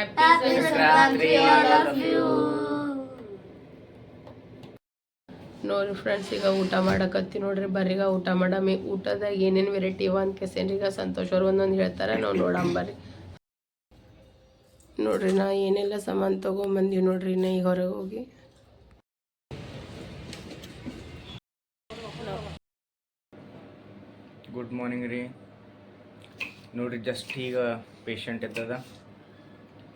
Happy Sankranti all of you. ನೋಡ್ರಿ friends ಈಗ ಊಟ ಮಾಡಕತ್ತಿ ನೋಡ್ರಿ, ಬರ್ರಿಗ ಊಟ ಮಾಡಮಿ. ಊಟದಾಗ ಏನೇನು ವೆರೈಟಿ ಇವ ಅಂತ ಈಗ ಸಂತೋಷ್ ಅವ್ರು ಒಂದೊಂದು ಹೇಳ್ತಾರೆ. ನಾವು ನೋಡಂಬರ್ರಿ ನೋಡ್ರಿ, ನಾ ಏನೆಲ್ಲ ಸಾಮಾನು ತೊಗೊಂಬಂದೀವಿ ನೋಡ್ರಿ, ನಾ ಈಗ ಹೊರಗೆ ಹೋಗಿ. ಗುಡ್ ಮಾರ್ನಿಂಗ್ ರೀ. ನೋಡ್ರಿ ಜಸ್ಟ್ ಈಗ ಪೇಷಂಟ್ ಇದ್ದದ.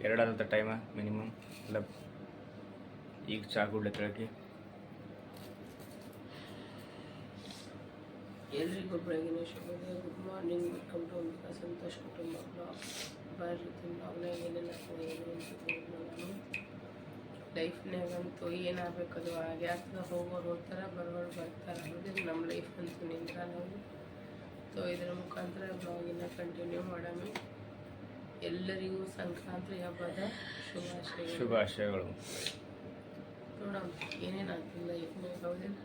ಎರಡಾದ ಟೈಮ ಮಿನಿಮಮ್ ಎಲ್ಲ ಈಗ ಚಾ ಕುಡ್ಲತ್ತಳಕಿ ಎಲ್ರಿಗೂ ಬೆಳಗಿನ ಶುಭೋದಯ. Good morning welcome to Ambika Santosh ಕುಟುಂಬ ಬ್ಲಾಗ್ ಬರ್ರಿ ಬ್ಲಾಗ್ನಾಗ ಏನೆಲ್ಲ ಏನು ಅಂತ ಲೈಫ್ನಾಗಂತೂ ಏನಾಗಬೇಕದು ಆಗ್ಯಾಗ್ತದ ಹೋಗೋರು ಹೋಗ್ತಾರೆ, ಬರೋರು ಬರ್ತಾರೆ. ನಮ್ಮ ಲೈಫ್ ಅಂತೂ ನಿಂತಾನು ಸೊ ಇದರ ಮುಖಾಂತರ ಬ್ಲಾಗಿನ ಕಂಟಿನ್ಯೂ ಮಾಡಮಿ ಎಲ್ಲರಿಗೂ ಸಂಕ್ರಾಂತಿ ಹಬ್ಬದ ಶುಭಾಶಯಗಳು. ಶುಭಾಶಯಗಳು. ನೋಡಮ್ ಏನೇನಾಗ್ತಿಲ್ಲ ಲೈಫ್ನಾಗ ಹೌದಿಲ್ಲ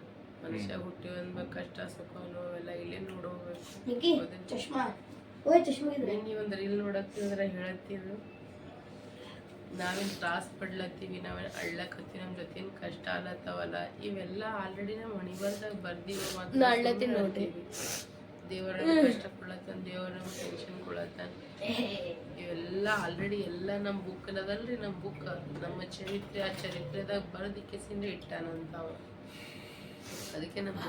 ಮನುಷ್ಯ ಹುಟ್ಟಿ ಬಂದ ಕಷ್ಟ ಸುಖ ನೋವೆಲ್ಲ ಇಲ್ಲೇ ಇದ್ರೆ. ನೀವು ಒಂದು ರೀಲ್ ನೋಡತ್ತಿದ್ರೆ ಹೇಳತ್ತಿದ್ರು ನಾವೇನು ತ್ರಾಸ ಪಡ್ಲತ್ತೀವಿ ನಾವೇನು ಅಳ್ಳಕತ್ತೀವಿ ನಮ್ಮ ಜೊತೆ ಕಷ್ಟ ಆಲತ್ತವಲ್ಲ ಇವೆಲ್ಲ ಆಲ್ರೆಡಿ ನಮ್ಮ ಮಣಿಬರ್ದಾಗ ಬರ್ದೀವಿ ಅಳ್ಳತ್ತಿ ಅಳ್ಳತ್ತೀನಿ ದೇವರ ಕಷ್ಟ ಕೊಡ್ಲತ್ತಾನ ದೇವರ ಟೆನ್ಷನ್ ಕೊಡ್ಲತ್ತಾನ ಇವೆಲ್ಲ ಆಲ್ರೆಡಿ ಎಲ್ಲ ನಮ್ಮ ಬುಕ್ ಅದಲ್ರಿ ನಮ್ಮ ಬುಕ್ ನಮ್ಮ ಚರಿತ್ರೆ ಆ ಚರಿತ್ರೆದಾಗ ಬರದಿಕ್ಕೆ ಸಿಂದ ಇಟ್ಟಾನಂತ ಅವ. ಅದಕ್ಕೆ ನಮ್ಮ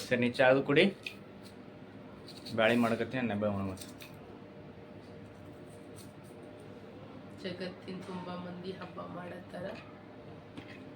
ಸರಿ ನೀ ಚಾ ಅದು ಕುಡಿ. ಬ್ಯಾಳಿ ಮಾಡಕತ್ತೀನಿ ನೆಬ್ಬ ಮತ್ತೆ. ಜಗತ್ತಿನ ತುಂಬಾ ಮಂದಿ ಹಬ್ಬ ಮಾಡತ್ತಾರ.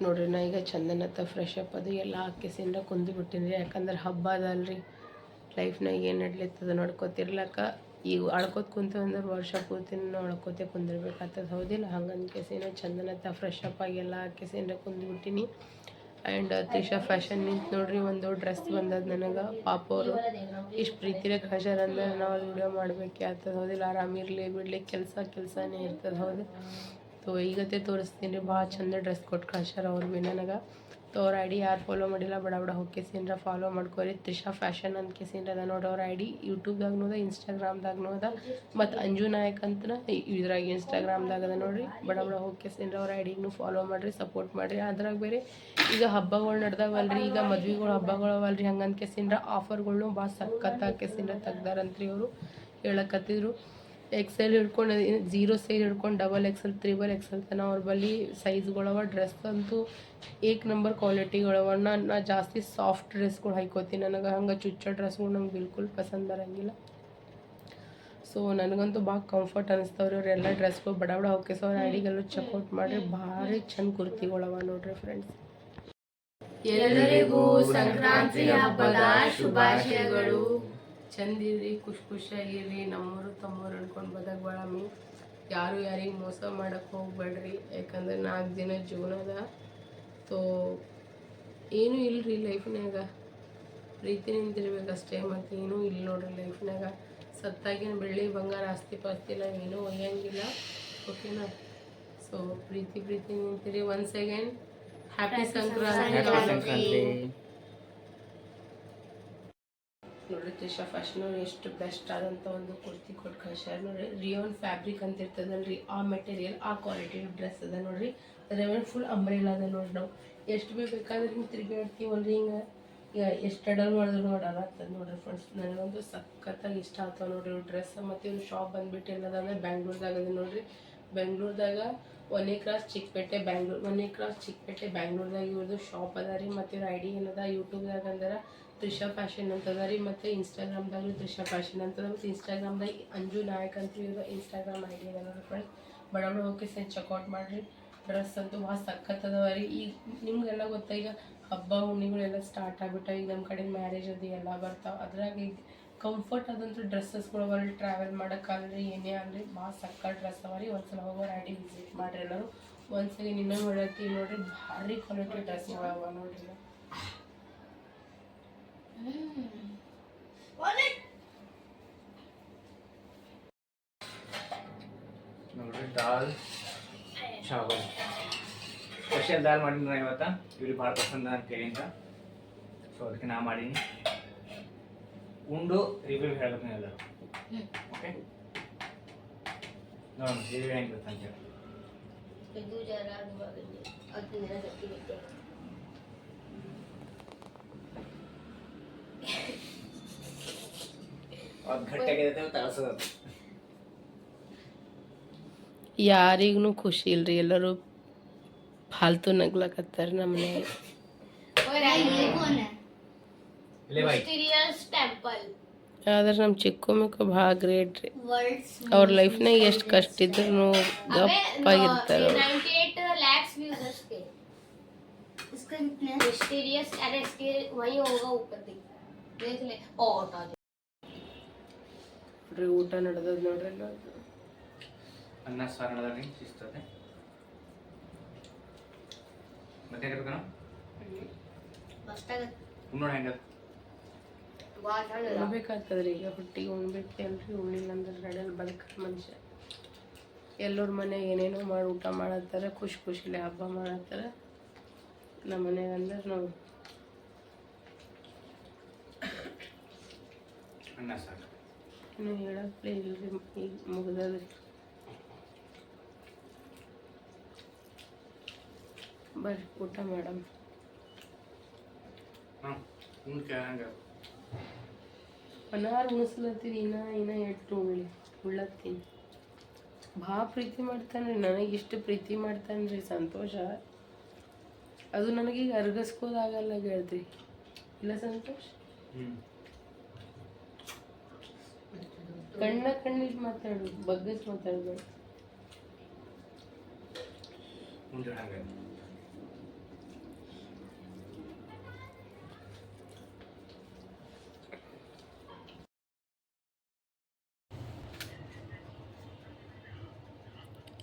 ನೋಡ್ರಿ, ನಾ ಈಗ ಚಂದನ ಹತ್ತ ಫ್ರೆಶ್ ಅಪ್ ಅದು ಎಲ್ಲ ಹಾಕಿ ಸಿಂದ್ರ ಕುಂದು ಬಿಟ್ಟಿನಿ ಯಾಕಂದ್ರೆ ಹಬ್ಬ ಅದಲ್ರಿ. ಲೈಫ್ನಾಗ ಏನು ನಡ್ಲಿತ್ತದ ನೋಡ್ಕೊತಿರ್ಲಕ್ಕ ಈಗ ಅಳ್ಕೋತ ಕುಂತ ಅಂದ್ರೆ ವರ್ಷ ಪೂರ್ತಿ ನಾವು ಅಳ್ಕೊತೆ ಕುಂದಿರ್ಬೇಕಾಗ್ತದೆ. ಹೌದಿಲ್ಲ ಹಂಗಂದ್ ಚಂದನ ಹತ್ತ ಫ್ರೆಶ್ ಅಪ್ ಆಗಿ ಎಲ್ಲ ಹಾಕಿ ಸಿಂದ್ರ ಕುಂದು ಬಿಟ್ಟಿನಿ. ಆ್ಯಂಡ್ ಫ್ಯಾಷನ್ ನಿಂತು ನೋಡ್ರಿ ಒಂದು ಡ್ರೆಸ್ ಬಂದದ ನನಗೆ. ಪಾಪ ಅವರು ಇಷ್ಟು ಪ್ರೀತಿರೇ ಕಳ್ಸ್ಯಾರ ಅಂದ್ರೆ ನಾವು ವಿಡಿಯೋ ಮಾಡ್ಬೇಕೆ ಆಗ್ತದೆ ಹೌದಿಲ್ಲ? ಆರಾಮಿರಲಿ ಬಿಡ್ಲಿ, ಕೆಲಸ ಕೆಲಸನೇ ಇರ್ತದೆ. ಹೌದು? ಸೊ ಈಗತ್ತೆ ತೋರಿಸ್ತೀನಿ. ರೀ ಭಾಳ ಚಂದ ಡ್ರೆಸ್ ಕೊಟ್ಟು ಕಳ್ಸ್ಯಾರ ಅವ್ರು ಭೀ ನನಗೆ. ಸೊ ಅವ್ರ ಐ ಡಿ ಯಾರು ಫಾಲೋ ಮಾಡಿಲ್ಲ, ಬಡ ಬಡ ಹೋಗ್ಕೇಸಿನ್ರ ಫಾಲೋ ಮಾಡ್ಕೊರಿ. ತ್ರಿಷಾ ಫ್ಯಾಷನ್ ಅಂತ ಕೇಸಿನ್ರ ಅದ ನೋಡಿ ಅವ್ರ ಐ ಡಿ ಯೂಟ್ಯೂಬ್ದಾಗೂ ಅದ ಇನ್ಸ್ಟಾಗ್ರಾಮ್ದಾಗೂ ಅದ. ಮತ್ತು ಅಂಜು ನಾಯಕ್ ಅಂತ ಇದ್ರಾಗ ಇನ್ಸ್ಟಾಗ್ರಾಮ್ದಾಗ ಅದ ನೋಡಿರಿ. ಬಡ ಬಡ ಹೋಗ್ಕೇಸಿನ್ರ ಅವ್ರ ಐ ಡಿಗೂ ಫಾಲೋ ಮಾಡಿರಿ ಸಪೋರ್ಟ್ ಮಾಡಿರಿ. ಅದ್ರಾಗ ಬೇರೆ ಈಗ ಹಬ್ಬಗಳು ನಡ್ದಾವಲ್ರಿ, ಈಗ ಮದ್ವೆಗಳು ಹಬ್ಬಗಳು ಅವಲ್ರಿ. ಹಂಗಂತ ಕೇಸಿನ್ರ ಆಫರ್ಗಳ್ನು ಭಾಳ ಸಕ್ಕತ್ತಾಗ ಕೇಸಿನ್ರ ತೆಗ್ದಾರಂತ್ರಿ ಅವರು ಹೇಳಕತ್ತಿದ್ರು. ಎಕ್ಸೆಲ್ ಹಿಡ್ಕೊಂಡು ಜೀರೋ ಸೈಜ್ ಹಿಡ್ಕೊಂಡು ಡಬಲ್ ಎಕ್ಸೆಲ್ ತ್ರಿಬಲ್ ಎಕ್ಸೆಲ್ ತನ ಅವ್ರ ಬಳಿ ಸೈಜ್ಗಳವ ಡ್ರೆಸ್ ಅಂತೂ ಏಕ್ ನಂಬರ್ ಕ್ವಾಲಿಟಿಗಳವ ನಾ ನಾ ಜಾಸ್ತಿ ಸಾಫ್ಟ್ ಡ್ರೆಸ್ಗಳು ಹಾಕೋತೀನಿ ನನಗೆ ಹಂಗೆ ಚುಚ್ಚ ಡ್ರೆಸ್ಗಳು ನಂಗೆ ಬಿಲ್ಕುಲ್ ಪಸಂದ್ ಬರಂಗಿಲ್ಲ. ಸೊ ನನಗಂತೂ ಭಾಳ ಕಂಫರ್ಟ್ ಅನಿಸ್ತಾವ್ರಿ ಅವರೆಲ್ಲ ಡ್ರೆಸ್ಗಳು ಬಡ ಬಡ ಹೋಗಿ ಸೊ ಅವ್ರ ಐಡಿಗೆಲ್ಲ ಚೆಕ್ಔಟ್ ಮಾಡಿರಿ ಭಾರಿ ಚಂದ ಕುರ್ತಿಗಳವ ನೋಡ್ರಿ ಫ್ರೆಂಡ್ಸ್ ಎಲ್ಲರಿಗೂ ಸಂಕ್ರಾಂತಿ ಹಬ್ಬದ ಶುಭಾಶಯಗಳು. ಚಂದಿರಿ ಖುಷಿ ಖುಷಿಯಾಗಿರ್ರಿ ನಮ್ಮೂರು ತಮ್ಮೂರು ಅನ್ಕೊಂಡು ಬದಕ್ ಯಾರು ಯಾರಿಗೆ ಮೋಸ ಮಾಡಕ್ಕೆ ಹೋಗ್ಬೇಡ್ರಿ ಯಾಕಂದ್ರೆ ನಾಲ್ಕು ದಿನ ಜೀವನದ ತೋ ಏನೂ ಇಲ್ರಿ ಲೈಫ್ನಾಗ ಪ್ರೀತಿ ನಿಂತಿರ್ಬೇಕು ಅಷ್ಟೇ ಮತ್ತು ಏನೂ ಇಲ್ಲ ನೋಡ್ರಿ ಲೈಫ್ನಾಗ ಸತ್ತಾಗಿನ ಬೆಳ್ಳಿ ಬಂಗಾರ ಆಸ್ತಿ ಪಾಸ್ತಿ ಇಲ್ಲ ಏನೂ ಒಯ್ಯಂಗಿಲ್ಲ. ಓಕೆನಾ? ಸೊ ಪ್ರೀತಿ ಪ್ರೀತಿ ನಿಂತಿರಿ. One again happy Sankranti. ನೋಡ್ರಿ, ತ್ರಿಷಾ ಅವ್ರು ಎಷ್ಟು ಬೆಸ್ಟ್ ಆದಂಥ ಒಂದು ಕುರ್ತಿ ಕೊಟ್ಟು ಕಳ್ಸ್ಯಾರ ನೋಡ್ರಿ. ರಿಯೋನ್ ಫ್ಯಾಬ್ರಿಕ್ ಅಂತ ಇರ್ತದಲ್ರಿ ಆ ಮೆಟೀರಿಯಲ್ ಆ ಕ್ವಾಲಿಟಿ ಡ್ರೆಸ್ ಅದ ನೋಡ್ರಿ. ರೆವನ್ ಫುಲ್ ಅಂಬ್ರೇಲ್ ಅದ ನೋಡ್ರಿ ನಾವು. ಎಷ್ಟು ಭೀ ಬೇಕಾದ್ರೆ ಹಿಂಗೆ ತಿರುಗಾಡ್ತೀವಲ್ರಿ ಹಿಂಗೆ ಎಷ್ಟು ಅಡಲ್ ಮಾಡಿದ್ರು ನೋಡಲ್ಲ ಆಗ್ತದೆ ನೋಡ್ರಿ ಫ್ರೆಂಡ್ಸ್ ನನಗಂತೂ ಸಖತ್ತಾಗಿ ಇಷ್ಟ ಆಗ್ತವೆ ನೋಡ್ರಿ ಡ್ರೆಸ್ ಮತ್ತು ಇವ್ರ ಶಾಪ್ ಬಂದ್ಬಿಟ್ಟು ಎಲ್ಲದಂದ್ರೆ ಬ್ಯಾಂಗ್ಳೂರ್ದಾಗ ಅದ ನೋಡ್ರಿ. ಬೆಂಗ್ಳೂರ್ದಾಗ ಒನೇ ಕ್ರಾಸ್ ಚಿಕ್ಕಪೇಟೆ ಬ್ಯಾಂಗ್ಳೂರ್ ಒನೇ ಕ್ರಾಸ್ ಚಿಕ್ಕಪೇಟೆ ಬ್ಯಾಂಗ್ಳೂರ್ದಾಗ ಇವ್ರದ್ದು ಶಾಪ್ ಅದ ರೀ. ಮತ್ತು ಇವ್ರ ಐ ಡಿ ಏನದ ಯೂಟ್ಯೂಬ್ದಾಗ ಅಂದ್ರೆ. ತ್ರಿಷಾ ಫ್ಯಾಷನ್ ಅಂತದ ರೀ, ಮತ್ತು ಇನ್ಸ್ಟಾಗ್ರಾಮ್ದಾಗ ತ್ರಿಷಾ ಫ್ಯಾಷನ್ ಅಂತದ ಮತ್ತು ಇನ್ಸ್ಟಾಗ್ರಾಮ್ದಾಗ ಅಂಜು ನಾಯಕ್ ಅಂತ ಇವ್ರ ಇನ್ಸ್ಟಾಗ್ರಾಮ್ ಐ ಡಿ ಅದ ನೋಡ್ರಿ ಫ್ರೆಂಡ್ಸ್ ಬಡ ಬಡ ಹೋಗಿ ಸರಿ ಚೆಕ್ಔಟ್ ಮಾಡಿರಿ. ಡ್ರೆಸ್ ಅಂತೂ ಭಾಳ ಸಖತ್ ಅದಾವ ರೀ. ಈಗ ನಿಮ್ಗೆಲ್ಲ ಗೊತ್ತಾ, ಈಗ ಹಬ್ಬ ಹುಣ್ಣಿಗಳೆಲ್ಲ ಸ್ಟಾರ್ಟ್ ಆಗಿಬಿಟ್ಟ ಈಗ ನಮ್ಮ ಕಡೆ ಮ್ಯಾರೇಜ್ ಅದು ಎಲ್ಲ ಬರ್ತಾವೆ. ಅದ್ರಾಗ ಈಗ ಕಂಫರ್ಟ್ ಆದಂಥ ಡ್ರೆಸ್ಸಸ್ಗಳು ಅವ ರೀ ಟ್ರಾವೆಲ್ ಮಾಡೋಕ್ಕಾಗಲಿ ಏನೇ ಆಗಲಿ ಭಾಳ ಸಕ್ಕ ಡ್ರೆಸ್ ಅವ ರೀ. ಒಂದ್ಸಲ ಹೋಗೋ ಆಡಿ ವಿಸಿಟ್ ಮಾಡಿರಿ ಎಲ್ಲರೂ. ಒಂದ್ಸಲ ನಿನ್ನೆ ನೋಡತ್ತಿ ನೋಡಿರಿ, ಭಾರಿ ಕ್ವಾಲಿಟಿ ಡ್ರೆಸ್ಗಳು ಅವ ನೋಡ್ರಿ ನೋಡ್ರಿ ದಾಲ್ ಚಾವಲ್ ಸ್ಪೆಷಲ್ ದಾಲ್ ಮಾಡಿದ್ನ ನಾ ಇವತ್ತ ಇವ್ರಿಗೆ ಭಾಳ ಪಸಂದ ಅಂತ ಕೇಳಿಂದ ಸೊ ಅದಕ್ಕೆ ನಾ ಮಾಡೀನಿ ಉಂಡು ರಿವ್ಯೂ ಹೇಳ್ಬೇಕು ಎಲ್ಲರೂ ಓಕೆ ನೋಡೋಣ ರಿವ್ಯೂ ಹೆಂಗಿರುತ್ತೆ ಅಂತ ಹೇಳಿ ಇದು ಜರ ಹತ್ತು ದಿನ ಗಟ್ಟಿ ಬಿಟ್ಟೆ ಅದು ಗಟ್ಟಿಯಾಗಿದೆ ತಳಸದ ಯಾರಿಗೂ ಖುಷಿ ಇಲ್ರಿ ಎಲ್ಲರೂ ಫಾಲ್ತು ನಗ್ಲಕತ್ತಾರ ನಮ್ಮ ಮನ್ಯಾಗ ಇಲ್ಲೇ ಬಾಯ್ ಮಿಸ್ಟೀರಿಯಸ್ ಟೆಂಪಲ್ ಆದ್ರೆ ನಮ್ಮ ಚಿಕ್ಕು ಮಿಕ್ಕು ಭಾಳ ಗ್ರೇಟ್ ರೀ ವರ್ಲ್ಡ್ಸ್ ಅವ್ರ ಲೈಫ್ನಾಗ ಎಷ್ಟು ಕಷ್ಟ ಇದ್ರು ಗಪ್ಪಾಗಿರ್ತಾರ ಅವ್ರು. 98 lakhs views ಅಷ್ಟೇ इसका कितने मिस्टीरियस अरे इसके वही होगा ऊपर देख देख ले ओ हटा दे ನೋಡ್ರಿ ಊಟ ನಡೆದದ್ ನೋಡ್ರಿ ಅನ್ನ ಸಾರು ನಡೆದ್ರಿ ಶಿಸ್ತದೆ ಮತ್ತೆ ಹೇಳ್ಬೇಕಣ ಉಣ್ಣೋಣ ಈಗ ಹುಟ್ಟಿಗೆ ಈಗ ಹೊಟ್ಟಿಗೆ ಉಣ್ಣಿಲ್ಲ ಅಂದ್ರೆ ನಡೆಯಲ್ ಬದುಕ ಮನುಷ್ಯ. ಎಲ್ಲರ ಮನೆ ಏನೇನೋ ಮಾಡಿ ಊಟ ಮಾಡತ್ತಾರೆ ಖುಷಿ ಖುಷಿಲಿ ಹಬ್ಬ ಮಾಡತ್ತಾರ. ನಮ್ಮ ಮನೆಗೆ ಅಂದ್ರೆ ನಾವು ಅನ್ನ ಸಾರು. ಇನ್ನು ಹೇಳಪ್ಲೇ ಇಲ್ರಿ ಈಗ ಮುಗ್ದದ್ರಿ ಬರ್ರಿ ಊಟ ಮಾಡಮ್. ಅನಾರು ಉಣಿಸ್ಲತ್ತೀನಿ ಇನ್ನ ಇನ್ನ ಎಟ್ಟು ಉಳ್ಳಿ ಉಳ್ಳತ್ತೀನಿ ಭಾಳ ಪ್ರೀತಿ ಮಾಡ್ತಾನ್ರಿ ನನಗೆ ಇಷ್ಟು ಪ್ರೀತಿ ಮಾಡ್ತಾನ್ರಿ ಸಂತೋಷ. ಅದು ನನಗೀಗ ಅರ್ಗಿಸ್ಕೋದಾಗಲ್ಲ ಹೇಳ್ರಿ ಇಲ್ಲ ಸಂತೋಷ್ ಹ್ಞೂ ಕಣ್ಣ ಕಣ್ಣಿಗೆ ಮಾತಾಡು ಬಗ್ಗಸ್ ಮಾತಾಡ್ಬೇಡ. ಹಂಗೆ.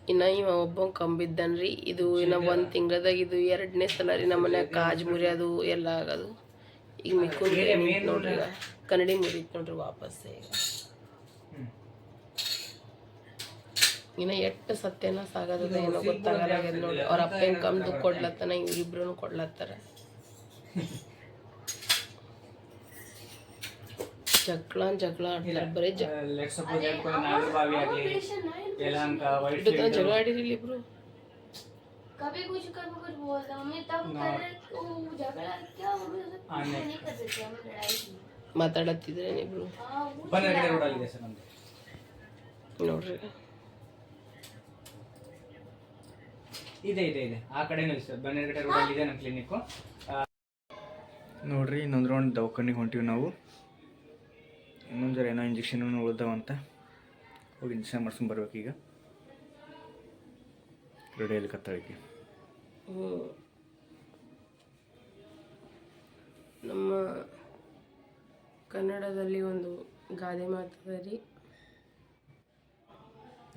ಇನ್ನ ಇವ ಒಬ್ಬ ಕಂಬಿದ್ದನ್ರಿ. ಇದು ಇನ್ನ ಒಂದ್ ತಿಂಗಳದಾಗ ಇದು ಎರಡನೇ ಸಲ ರೀ ನಮ್ಮ ಮನ್ಯಾಗ ಕಾಜ್ ಮುರಿಯೋದು ಎಲ್ಲ ಆಗೋದು. ಈಗ ಮಿಕ್ಕ ನೋಡ್ರಿ ಈಗ. ಕನ್ನಡಿ ಮುರಿತ್ ನೋಡ್ರಿ ವಾಪಸ್ ಈಗ ಹ್ಞೂ ಇನ್ನ ಎಷ್ಟು ಸತ್ಯನ ಸಾಗದ ಏನೋ ಗೊತ್ತಾಗಲ್ಲ ನೋಡ್ರಿ ಅವ್ರ ಅಪ್ಪ ಹೆಂಗ್ ಕಮ್ ದುಡ್ಡು ಕೊಡ್ಲತ್ತಾನ ಇವ್ರಿಬ್ರು ಕೊಡ್ಲತ್ತಾರ ಜಗಳ ಜಗಳ ಆಡ್ತಾರೆ ಬರೀ ಜಗಳ ಲೆಟ್ಸ್ ಸಪೋಸ್ ಹೇಳ್ಕೊಂಡು ನಾಗರಬಾವಿ ಆಗಲಿ ಯಲಹಂಕ ವೈಟ್ ಇಟ್ಟು ಜಗಳ ಆಡಿರಿ ಇಬ್ರು कभी कुछ कभी कुछ बोलता हूँ मैं तब कर वो झगड़ा क्या वो भी ऐसे हाँ, नहीं। नहीं कर सकते हम लड़ाई की ಮಾತಾಡತ್ತಿದ್ರೆ ಇಬ್ರು हाँ वो ಬನ್ನರಗಡೆ ರೋಡಲ್ಲಿದೆ ಸರ್ ನಮ್ಮದು ನೋಡ್ರಿ ಇದೆ ಇದೆ ಇದೆ. ಆ ಕಡೆನೂ ಇದೆ ಸರ್ ಬನ್ನರಗಡೆ ರೋಡಲ್ಲಿ ಇದೆ ನಮ್ಮ ಕ್ಲಿನಿಕ್ಕು ನೋಡ್ರಿ ಇನ್ನೊಂದು ರೌಂಡ್ ದವಾಖಾನಿಗೆ ಹೊಂಟಿವಿ ನಾವು. ಇನ್ನೊಂದು ಜರ ಏನೋ ಇಂಜೆಕ್ಷನ್ ಉಳ್ದಾವಂತ. ಹೋಗಿ ಇಂಜೆಕ್ಷನ್ ಮಾಡ್ಸ್ಕೊಂಡ್ ಬರ್ಬೇಕು ಈಗ. ರೆಡಿಯಲ್ಲಿ ಕತ್ತಾಳಿಕೆ ಹ್ಮ್. ನಮ್ಮ ಕನ್ನಡದಲ್ಲಿ ಒಂದು ಗಾದೆ ಮಾತದ ರೀ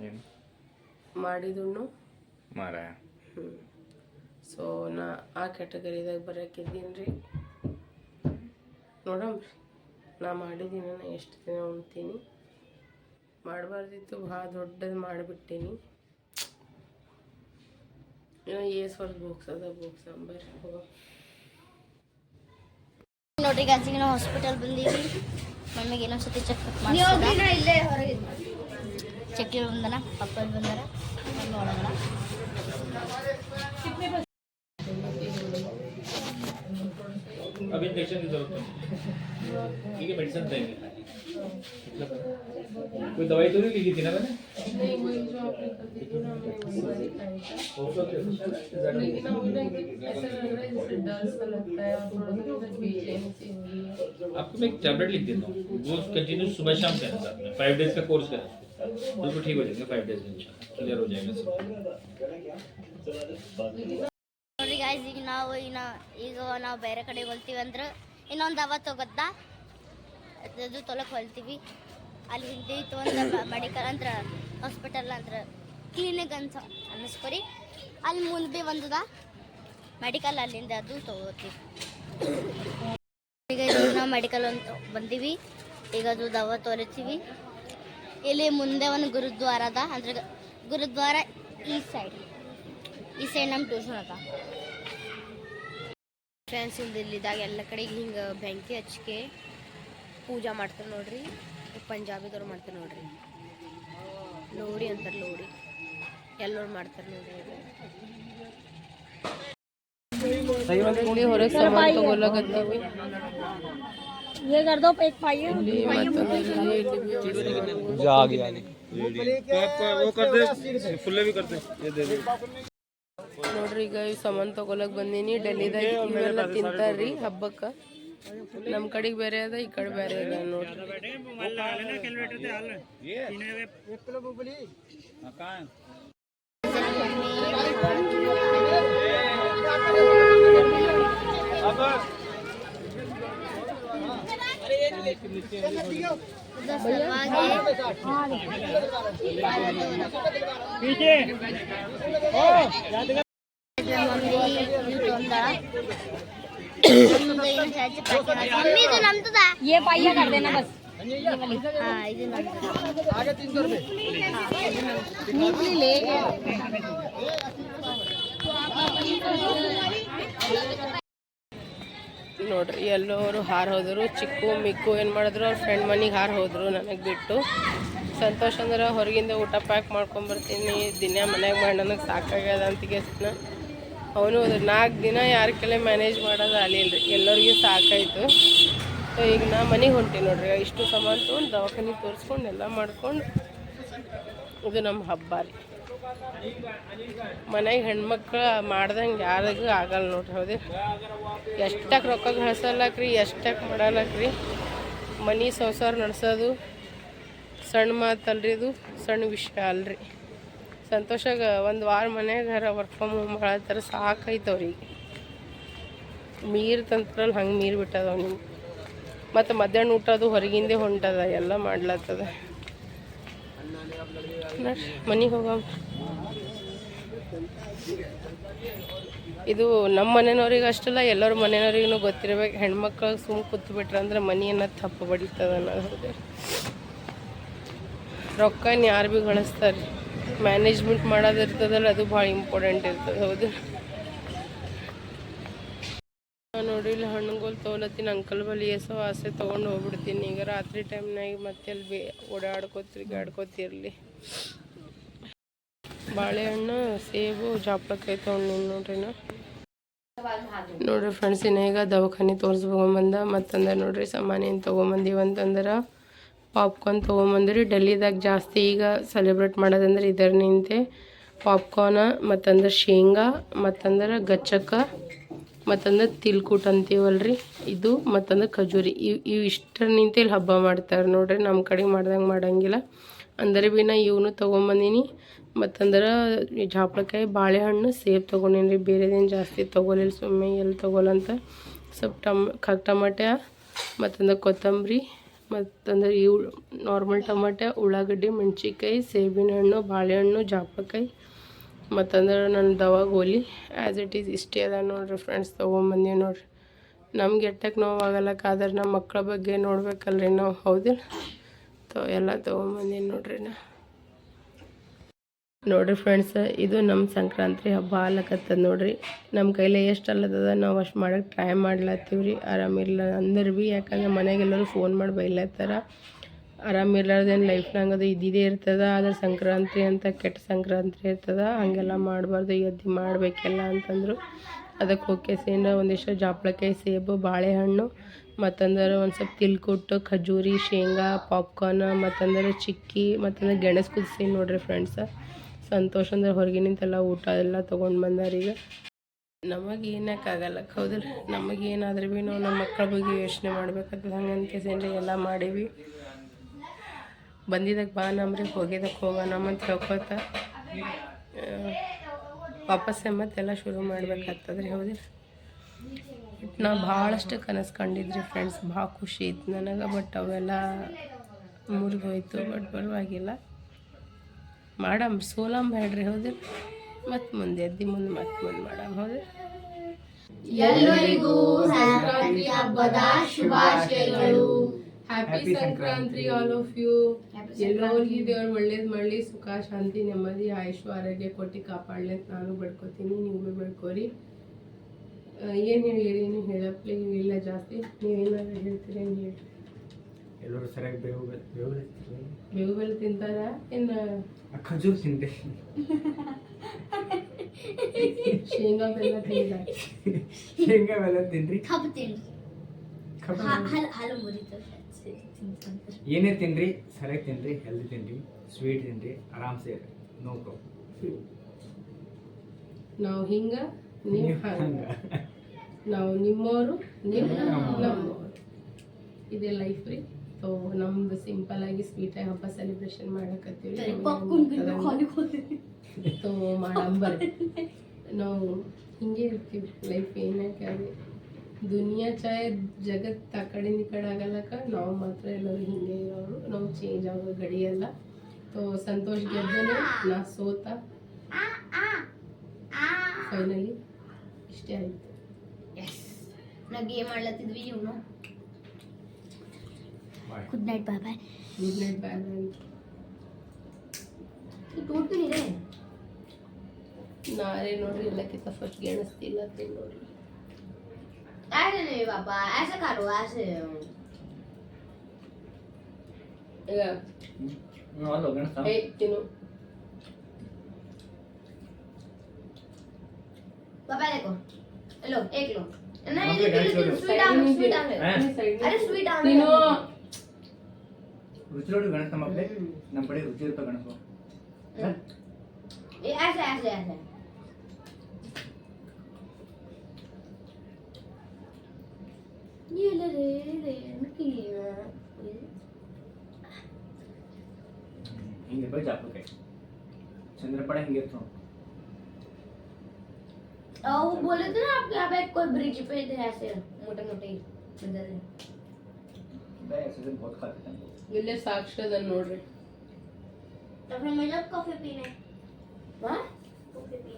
ಏನು ಮಾಡಿದಣ್ಣು ಮಾರಾಯ. ಸೊ ನಾ ಆ ಕ್ಯಾಟಗರಿದಾಗ ಬರೋಕಿದ್ದೀನಿ ರೀ ನೋಡಮ್ರಿ ನಾ ಮಾಡಿದ್ದೀನಿ ನಾ ಎಷ್ಟು ದಿನ ಉಣ್ತೀನಿ. ಮಾಡಬಾರ್ದಿತ್ತು ಭಾಳ ದೊಡ್ಡದು ಮಾಡಿಬಿಟ್ಟೀನಿ. ಏನೋ ಏಸ್ ವರ್ಷ ಬೋಗ್ಸದ ಬೋಗ್ಸಂಬರ್ರಿ ಹೋಗೋ. ನೋಡ್ರಿ ಗಾಜಿಗೆ ನಾವು ಹಾಸ್ಪಿಟಲ್ ಬಂದೀವಿ. ಮಮ್ಮಿಗೆ ಇನ್ನೊಂದ್ಸತಿ ಚೆಕ್ ಇಲ್ಲೇ ಹೊರಗೆ ಚೆಕ್ ಬಂದನ? ಪಪ್ಪ ಬಂದಾರ ನೋಡೋಣ. अब इंजेक्शन की ज़रूरत ठीक है मेडिसिन देंगे। कोई दवाई तो नहीं ली थी ना मैंने? आपको मैं एक टैबलेट लिख देता हूँ। वो कंटिन्यू सुबह शाम करना साथ फाइव डेज़ का कोर्स कर। बिल्कुल ठीक हो जाएगा फाइव डेज़ में क्लियर हो जाएगा ನೋಡ್ರಿ ಗಾಯ್ಸ್ ಈಗ ನಾವು ಇನ್ನ ಈಗ ನಾವು ಬೇರೆ ಕಡೆ ಹೊಲ್ತೀವಿ ಅಂದ್ರೆ ಇನ್ನೊಂದು ಅವತ್ತು ಹೋಗತ್ತಾ ಅದು ತೊಲಕ್ ಹೊಲ್ತೀವಿ. ಅಲ್ಲಿ ಹಿಂದೆ ಒಂದು ಮೆಡಿಕಲ್ ಅಂದ್ರೆ ಹಾಸ್ಪಿಟಲ್ ಅಂದ್ರೆ ಕ್ಲಿನಿಕ್ ಅಂತ ಅನ್ನಿಸ್ಕೊರಿ. ಅಲ್ಲಿ ಮುಂದೆ ಒಂದದ ಮೆಡಿಕಲ್ ಅಲ್ಲಿಂದ ಅದು ತಗೋತೀವಿ. ಈಗ ನಾವು ಮೆಡಿಕಲ್ ಅಂತ ಬಂದೀವಿ. ಈಗ ಅದು ದವ ತೋರಿಸ್ತೀವಿ ಇಲ್ಲಿ ಮುಂದೆ ಒಂದು ಗುರುದ್ವಾರ ಅದ. ಅಂದ್ರೆ ಗುರುದ್ವಾರ ಈ ಸೈಡ್ ಈ ಸೈಡ್ ನಮ್ಮ ಟ್ಯೂಷನ್ ಅದ ಫ್ರೆಂಡ್ಸ್ ಇಲ್ಲಿದ್ದಾಗ ಎಲ್ಲ ಕಡೆಗೆ ಹಿಂಗೆ ಬೆಂಕಿ ಹಚ್ಕೆ ಪೂಜಾ ಮಾಡ್ತಾರೆ ನೋಡ್ರಿ ಪಂಜಾಬಿದವ್ರು ಮಾಡ್ತಾರೆ ನೋಡ್ರಿ. ಲೋಡಿ ಅಂತಾರೆ ಲೋಡಿ ಎಲ್ಲರೂ ಮಾಡ್ತಾರೆ ನೋಡ್ರಿ ಹೊರಗೆ ಸಾಮಾನು कर ಇಲ್ಲಿ ये दे ನೋಡ್ರಿ ಈಗ ಈ ಸಾಮಾನು ತಗೊಳಕ್ ಬಂದೀನಿ. ಡೆಲ್ಲಿದಾಗ ಇವೆಲ್ಲ ತಿಂತಾರ್ರಿ ಹಬ್ಬಕ್ಕ. ನಮ್ ಕಡೆಗೆ ಬೇರೆ ಅದ ಈ ಕಡೆ ಬೇರೆ ಅದ ನೋಡ್ರಿ. ಅದ್ರ ये पाइया कर देना बस ಹಾ ಇದು ನಮ್ದು ನೋಡ್ರಿ ಎಲ್ಲವರು ಹಾರ್ ಹೋದ್ರು ಚಿಕ್ಕು ಮಿಕ್ಕು ಏನು ಮಾಡಿದ್ರು ಅವ್ರ ಫ್ರೆಂಡ್ ಮನೆಗೆ ಹಾರ್ ಹೋದ್ರು ನನಗೆ ಬಿಟ್ಟು ಸಂತೋಷ ಅಂದ್ರೆ ಹೊರಗಿಂದ ಊಟ ಪ್ಯಾಕ್ ಮಾಡ್ಕೊಂಬರ್ತೀನಿ ದಿನ ಮನ್ಯಾಗ ಮಾಡಿ ನನಗೆ ಸಾಕಾಗ್ಯದ ಅಂತ ಗೆಸ್ಟ್ನ ಅವನು ನಾಲ್ಕು ದಿನ ಯಾರ ಕೈಲೇ ಮ್ಯಾನೇಜ್ ಮಾಡೋದು ಅಲ್ಲಿಲ್ರಿ ಎಲ್ಲರಿಗೂ ಸಾಕಾಯಿತು. ಸೊ ಈಗ ನಾ ಮನೆಗೆ ಹೊಂಟೀನಿ ನೋಡ್ರಿ. ಇಷ್ಟು ಸಾಮಾನು ತೊಗೊಂಡು ದವಾಖಾನೆ ತೋರಿಸ್ಕೊಂಡು ಎಲ್ಲ ಮಾಡ್ಕೊಂಡು ಇದು ನಮ್ಮ ಹಬ್ಬ ರೀ. ಮನೆಗೆ ಹೆಣ್ಮಕ್ಳು ಮಾಡ್ದಂಗೆ ಯಾರಿಗೂ ಆಗಲ್ಲ ನೋಡ್ರಿ. ಹೌದೇ ಎಷ್ಟಕ್ಕೆ ರೊಕ್ಕ ಗಳಿಸಲ್ಲಕ್ರಿ ಎಷ್ಟಕ್ಕೆ ಮಾಡಲ್ಲಕ್ರಿ? ಮನೆ ಸಂಸಾರ ನಡೆಸೋದು ಸಣ್ಣ ಮಾತಲ್ರಿ ಇದು ಸಣ್ಣ ವಿಷಯ ಅಲ್ರಿ. ಸಂತೋಷಾಗ ಒಂದು ವಾರ ಮನ್ಯಾಗ ವರ್ಕ್ ಫ್ರಮ್ ಹೋಮ್ ಮಾಡತ್ತಾರ ಸಾಕೈತೆ ಅವ್ರಿಗೆ. ಮೀರ್ ತಂತ್ರಲ್ಲಿ ಹಂಗೆ ಮೀರು ಬಿಟ್ಟದ ಅವ್ನಿಗೆ ಮತ್ತು ಮಧ್ಯಾಹ್ನ ಊಟ ಅದು ಹೊರಗಿಂದೆ ಹೊಂಟದ, ಎಲ್ಲ ಮಾಡ್ಲತ್ತದ. ಮನೆಗೆ ಹೋಗ ಇದು ನಮ್ಮ ಮನೆಯವ್ರಿಗೆ ಅಷ್ಟಲ್ಲ, ಎಲ್ಲರ ಮನೆಯವ್ರಿಗೂ ಗೊತ್ತಿರ್ಬೇಕು. ಹೆಣ್ಮಕ್ಳು ಸುಮ್ಮ ಕೂತು ಬಿಟ್ರೆ ಅಂದ್ರೆ ಮನೆಯನ್ನ ತಪ್ಪು ಬಡಿತದ ಅನ್ನೋದು ರೊಕ್ಕನ ಯಾರು ಭೀ ಗಳಿಸ್ತಾರೆ. ಮ್ಯಾನೇಜ್ಮೆಂಟ್ ಮಾಡೋದು ಇರ್ತದಲ್ಲ, ಅದು ಭಾಳ ಇಂಪಾರ್ಟೆಂಟ್ ಇರ್ತದೆ, ಹೌದು. ನೋಡಿ, ಇಲ್ಲಿ ಹಣ್ಣುಗಳು ತೋಲತ್ತೀನಿ ಅಂಕಲ್ ಬಳಿ ಎಸೋ ಆಸೆ ತೊಗೊಂಡು ಹೋಗ್ಬಿಡ್ತೀನಿ. ಈಗ ರಾತ್ರಿ ಟೈಮ್ನಾಗ ಮತ್ತೆ ಅಲ್ಲಿ ಬೇ, ಓಡಾಡ್ಕೋತಿರಿ ಆಡ್ಕೋತಿರ್ಲಿ ಬಾಳೆಹಣ್ಣು, ಸೇಬು ಜಾಪಕಾಯಿ ತೊಗೊಂಡು ನೋಡ್ರಿ ನಾ. ನೋಡ್ರಿ ಫ್ರೆಂಡ್ಸ್ ಇನ್ನ ಈಗ ದವಾಖಾನೆ ತೋರಿಸ್ಕೊಂಬಂದ ಮತ್ತಂದ್ರೆ ನೋಡ್ರಿ, ಸಾಮಾನು ಏನು ತೊಗೊಂಬಂದೀವಿ ಅಂತಂದ್ರೆ ಪಾಪ್ಕಾರ್ನ್ ತೊಗೊಂಬಂದ್ರಿ ಡೆಲ್ಲಿದಾಗ ಜಾಸ್ತಿ ಈಗ ಸೆಲೆಬ್ರೇಟ್ ಮಾಡೋದಂದ್ರೆ ಇದರ ನಿಂತೆ. ಪಾಪ್ಕಾರ್ನ, ಮತ್ತಂದ್ರೆ ಶೇಂಗಾ, ಮತ್ತಂದ್ರೆ ಗಚ್ಚಕ್ಕ ಮತ್ತಂದ್ರೆ ತಿಲ್ಕುಟ್ ಅಂತೀವಲ್ರಿ. ಇದು ಮತ್ತಂದ್ರೆ ಖಜೂರಿ. ಇವು ಇವು ಇಷ್ಟರ ನಿಂತೆ ಇಲ್ಲಿ ಹಬ್ಬ ಮಾಡ್ತಾರೆ ನೋಡ್ರಿ. ನಮ್ಮ ಕಡೆ ಮಾಡ್ದಂಗೆ ಮಾಡೋಂಗಿಲ್ಲ. ಅಂದರೆ ಭೀ ನಾ ಇವನು ತೊಗೊಂಬಂದೀನಿ. ಮತ್ತಂದ್ರೆ ಜಾಪಳಕಾಯಿ, ಬಾಳೆಹಣ್ಣು ಸೇಬ್ ತೊಗೊಂಡೀನಿ ರೀ ಬೇರೆದೇನು ಜಾಸ್ತಿ ತೊಗೊಲಿಲ್ಲ ಸುಮ್ಮನೆ ಎಲ್ಲಿ ತೊಗೊಲಂತ. ಸ್ವಲ್ಪ ಟಮ್ ಕಾಕ್ ಟಮಾಟೆ ಮತ್ತಂದ್ರೆ ಕೊತ್ತಂಬರಿ ಮತ್ತಂದ್ರೆ ಈ ನಾರ್ಮಲ್ ಟೊಮಾಟೆ, ಉಳ್ಳಾಗಡ್ಡಿ, ಮೆಣಸಿನ್ಕಾಯಿ ಸೇಬಿನ ಹಣ್ಣು ಬಾಳೆಹಣ್ಣು, ಜಾಪಕಾಯಿ. ಮತ್ತಂದ್ರೆ ನನ್ನ ದವಾ, ಗೋಲಿ ಆ್ಯಸ್ ಇಟ್ ಈಸ್ ಇಷ್ಟೇ ಅದ ನೋಡ್ರಿ ಫ್ರೆಂಡ್ಸ್ ತೊಗೊಂಬಂದೀವಿ ನೋಡ್ರಿ. ನಮ್ಗೆ ಎಟ್ಟಕ್ಕೆ ನೋವಾಗಲ್ಲಕ್ಕಾದ್ರೆ ನಮ್ಮ ಮಕ್ಕಳ ಬಗ್ಗೆ ನೋಡ್ಬೇಕಲ್ರಿ ನಾವು, ಹೌದಿಲ್ಲ? ತೊ, ಎಲ್ಲ ತೊಗೊಂಬಂದೀನಿ ನೋಡ್ರಿ ನಾ. ನೋಡ್ರಿ ಫ್ರೆಂಡ್ಸ್ ಇದು ನಮ್ಮ ಸಂಕ್ರಾಂತಿ ಹಬ್ಬ ಆಲಕತ್ತದ ನೋಡ್ರಿ. ನಮ್ಮ ಕೈಲಿ ಎಷ್ಟು ಅಲ್ಲದ ನಾವು ಅಷ್ಟು ಮಾಡೋಕ್ಕೆ ಟ್ರೈ ಮಾಡ್ಲತ್ತೀವಿ ರೀ ಆರಾಮಿಲ್ಲ ಅಂದ್ರೆ ಭೀ ಯಾಕಂದ್ರೆ ಮನೆಗೆಲ್ಲರೂ ಫೋನ್ ಮಾಡಿ ಬೈಲತ್ತಾರ. ಆರಾಮಿರ್ಲಾರ್ದೇನು ಲೈಫ್ನಾಗ ಅದು ಇದ್ದಿದ್ದೇ ಇರ್ತದ, ಆದ್ರೆ ಸಂಕ್ರಾಂತಿ ಅಂತ ಕೆಟ್ಟ ಸಂಕ್ರಾಂತಿ ಇರ್ತದ, ಹಾಗೆಲ್ಲ ಮಾಡಬಾರ್ದು ಎದ್ದು ಮಾಡಬೇಕೆಲ್ಲ ಅಂತಂದರು. ಅದಕ್ಕೆ ಹೋಗ್ಕೆಸಿಂದ ಒಂದಿಷ್ಟು ಜಾಪಳಕಾಯಿ ಸೇಬು, ಬಾಳೆಹಣ್ಣು, ಮತ್ತಂದ್ರೆ ಒಂದು ಸ್ವಲ್ಪ ತಿಲ್ಕುಟ್ಟು, ಖಜೂರಿ, ಶೇಂಗಾ ಪಾಪ್ಕಾರ್ನ್ ಮತ್ತಂದ್ರೆ ಚಿಕ್ಕಿ, ಮತ್ತಂದ್ರೆ ಗೆಣಸು ಕುದಿಸಿ ನೋಡ್ರಿ ಫ್ರೆಂಡ್ಸ ಸಂತೋಷ ಅಂದ್ರೆ ಹೊರಗಿನಿಂತೆಲ್ಲ ಊಟ ಎಲ್ಲ ತೊಗೊಂಡು ಬಂದಾರ ಈಗ. ನಮಗೆ ಏನಕ್ಕಾಗಲ್ಲ ಹೌದಿಲ್ಲ ನಮಗೇನಾದ್ರೂ ಭೀ ನಾವು ನಮ್ಮ ಮಕ್ಕಳ ಬಗ್ಗೆ ಯೋಚನೆ ಮಾಡ್ಬೇಕಾಗ್ತದೆ. ಹಂಗನ್ಕೇಸೇನ್ರಿ ಎಲ್ಲ ಮಾಡೀವಿ. ಬಂದಿದ್ದಕ್ಕೆ ಬಾ ನಮ್ರಿ ಹೋಗಿದ್ದಕ್ಕೆ ಹೋಗೋಣ ಅಂತ ಹೇಳ್ಕೊತ ವಾಪಸ್ಸೆ ಮತ್ತೆಲ್ಲ ಶುರು ಮಾಡ್ಬೇಕಾಗ್ತದ್ರಿ ಹೌದಿಲ್ಲ ಬಟ್ ನಾ ಭಾಳಷ್ಟು ಕನಸು ಕಂಡಿದ್ರಿ ಫ್ರೆಂಡ್ಸ್ ಭಾಳ ಖುಷಿ ಇತ್ತು ನನಗೆ ಬಟ್ ಅವೆಲ್ಲ ಮುರಿದೋಯ್ತು ಬಟ್ ಪರವಾಗಿಲ್ಲ. ಮಾಡಮ್ ಸೋಲಂ ಬೇಡ್ರಿ ಹೌದು. ಮತ್ತು ಮುಂದೆ ಎದ್ದಿ ಮುಂದೆ ಮತ್ತೆ ಮುಂದೆ ಮಾಡಮ್ ಹೌದು. ಎಲ್ಲರಿಗೂ ಸಂಕ್ರಾಂತಿ ಹಬ್ಬದ ಶುಭಾಶಯಗಳು. Happy Sankranti all of you ಎಲ್ಲರಿಗೂ ದೇವ್ರು ಒಳ್ಳೇದು ಮಾಡಲಿ. ಸುಖ ಶಾಂತಿ ನೆಮ್ಮದಿ ಆಯುಷು ಆರೋಗ್ಯ ಕೊಟ್ಟು ಕಾಪಾಡಲಿ ಅಂತ ನಾನು ಬಡ್ಕೋತೀನಿ. ನೀವು ಬಡ್ಕೋರಿ. ಬೇಡ್ಕೋರಿ ಏನು ಹೇಳಿರಿ? ಏನು ಹೇಳಪ್ಲೆ? ಇಲ್ಲ ಜಾಸ್ತಿ. ನೀವೇನಾದ್ರು ಹೇಳ್ತೀರಿ? ಏನು ಹೇಳಿ ಎಲ್ಲರೂ ಸರಿಯಾಗಿ ಬೇವು ಬೆಲ್ಲ- ಬೇವು ಬೇವು ಬೆಲ್ಲ ತಿಂತಾರ? ಏನು? ಆ ಖಜೂರ್ ತಿಂದೆ. ಶೇಂಗಾ ಬೆಲ್ಲ ತಿಂತಾರ ಶೇಂಗಾ ಬೆಲ್ಲ ತಿನ್ರಿ ಕಬ್ಬು ತಿನ್ರಿ ಕಬ್ಬು ಹಾಲು ಹಾಲು ಮುರಿತು. ಏನೇ ತಿನ್ರಿ ಸರಿಯಾಗಿ ತಿನ್ರಿ ಹೆಲ್ದಿ ತಿನ್ರಿ ಸ್ವೀಟ್ ತಿನ್ರಿ ಆರಾಮ್ಸೆ ಇರ್ರಿ. ನೋ ನಾವು ಹಿಂಗ ನೀವು ಹಂಗ. ನಾವು ನಿಮ್ಮವರು ನೀವು ನಮ್ಮವರು. ಇದೆ ಲೈಫ್ ರೀ. ಸೊ ನಮ್ದು ಸಿಂಪಲ್ ಆಗಿ ಸ್ವೀಟ್ ಆಗಿ ಹಬ್ಬ ಸೆಲೆಬ್ರೇಷನ್ ಮಾಡಕತ್ತೀವಿ. ಸೊ ಮಾಡಂಬರ್ರಿ ನಾವು ಹಿಂಗೆ ಇರ್ತೀವಿ. ಲೈಫ್ ಏನಕ್ಕೆ ದುನಿಯಾ ಚಾಯ್ ಜಗತ್ ಆ ಕಡೆ ಈ ಕಡೆ ಆಗಲ್ಲಕ ನಾವು ಮಾತ್ರ ಎಲ್ಲರೂ ಹಿಂಗೆ ಇರೋರು. ನಾವು ಚೇಂಜ್ ಆಗೋ ಗಡಿಯಲ್ಲ ಸೊ ಸಂತೋಷ್ ಗೆದ್ದನು ನಾ ಸೋತ. ಫೈನಲಿ ಇಷ್ಟೇ ಆಯ್ತು. ಎಸ್ ನಾ ಗೇಮ್ ಆಡ್ಲತ್ತಿದ್ವಿ ಇವನು. Bye good night bye bye good night bye bye ಟೂಟ್ತೀನಿ ಇದೆ ನಾರೇ ನೋಡ್ರಿ ಎಲ್ಲಕ್ಕಿಂತ ಫಸ್ಟ್ ಗೆಣಸ್ತಿಲ್ಲ ನೋಡ್ರಿ ऐसे नहीं पापा ऐसे करो ऐसे ಈಗ ಹಲೋ ಗಣೇಶ ಏ ತಿನ್ನು पापा देखो लो एक लो नहीं वहाँ पे नहीं डांस करो। स्वीट आम स्वीट आम हैं? अरे स्वीट आम ತಿನ್ನು ರುಚಿ ನೋಡಿ ಗಣೇಶ ನಮ್ಮ ಹಬ್ಬ ನಮ್ಮ ಕಡೆ ರುಚಿ ಇರ್ತಾವ ಗಣೇಶ ये ऐसे ऐसे ऐसे ये ले रे रे की ಹಿಂಗಿರ್ಬೇಕು ಜಾಪಕಾಯಿ ಚಂದ್ರಪಡ ಹಿಂಗಿರ್ತಾವ और वो बोले थे ना आपके यहाँ पे कोई ब्रिज पे थे ऐसे मोटे मोटे बंदर थे मैं ऐसे दिन बहुत खाते थे ಇಲ್ಲೇ ಸಾಕ್ಷಿ ಅದ ನೋಡ್ರಿ तो फिर मुझे कॉफी पीने हाँ कॉफी पीने